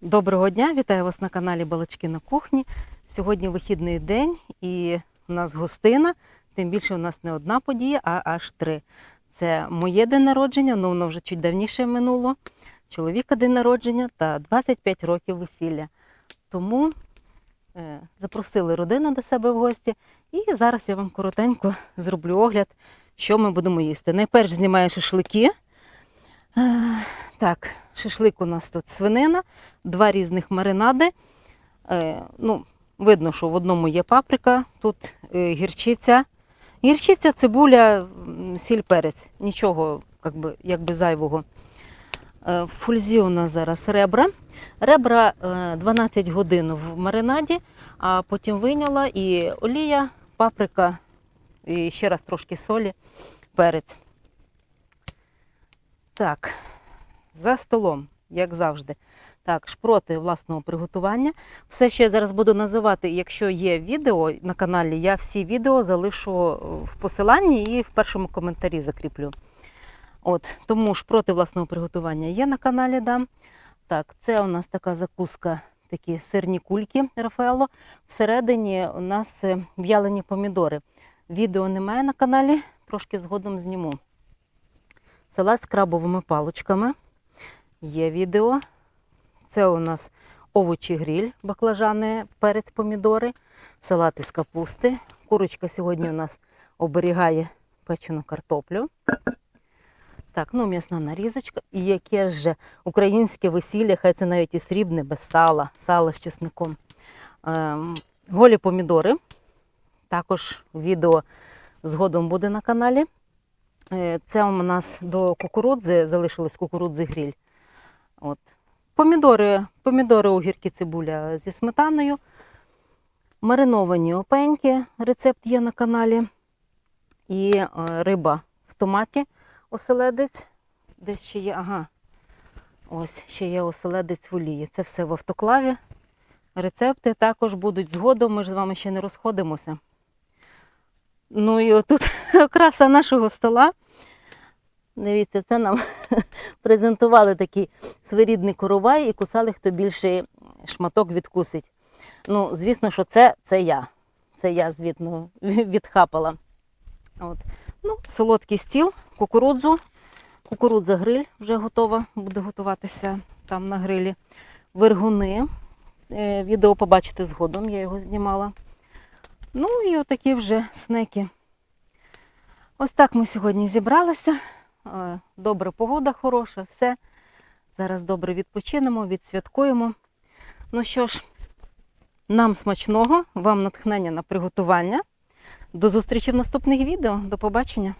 Доброго дня, вітаю вас на каналі Балачки на кухні. Сьогодні вихідний день і у нас гостина. Тим більше у нас не одна подія, а аж три. Це моє день народження, ну воно вже чуть давніше минуло. Чоловіка день народження та 25 років весілля. Тому е, запросили родину до себе в гості. І зараз я вам коротенько зроблю огляд, що ми будемо їсти. Найперш знімаю шашлики. Так, шашлик у нас тут свинина, два різних маринади. Е, ну, видно, що в одному є паприка, тут е, гірчиця. Гірчиця, цибуля, сіль, перець. Нічого якби, якби зайвого. Е, фульзі у нас зараз ребра. Ребра е, 12 годин в маринаді, а потім вийняла і олія, паприка, і ще раз трошки солі, перець. Так, за столом, як завжди. Так, шпроти власного приготування. Все, що я зараз буду називати, якщо є відео на каналі, я всі відео залишу в посиланні і в першому коментарі закріплю. От, тому шпроти власного приготування є на каналі. Дам. Так, це у нас така закуска, такі сирні кульки Рафаело. Всередині у нас е, в'ялені помідори. Відео немає на каналі, трошки згодом зніму. Салат з крабовими паличками. Є відео. Це у нас овочі гриль, баклажани, перець, помідори, салат із капусти. Курочка сьогодні у нас оберігає печену картоплю. Так, ну м'ясна нарізочка. І яке ж українське весілля, хай це навіть і срібне, без сала, сало з чесником. Ем, голі помідори. Також відео згодом буде на каналі. Е, Це у нас до кукурудзи залишилось кукурудзи гриль. От. Помідори, помідори, огірки, цибуля зі сметаною. Мариновані опеньки, рецепт є на каналі. І е, риба в томаті, оселедець. Десь ще є, ага. Ось ще є оселедець в олії. Це все в автоклаві. Рецепти також будуть згодом, ми ж з вами ще не розходимося. Ну і отут окраса нашого стола. Дивіться, це нам презентували такий своєрідний коровай і кусали, хто більший шматок відкусить. Ну, звісно, що це, це я. Це я, звітно, відхапала. От. Ну, солодкий стіл, кукурудзу. Кукурудза гриль вже готова, буде готуватися там на грилі. Вергуни. Е, Відео побачите згодом, я його знімала. Ну і отакі вже снеки. Ось так ми сьогодні зібралися. Е, Добра погода хороша, все. Зараз добре відпочинемо, відсвяткуємо. Ну що ж, нам смачного, вам натхнення на приготування. До зустрічі в наступних відео. До побачення!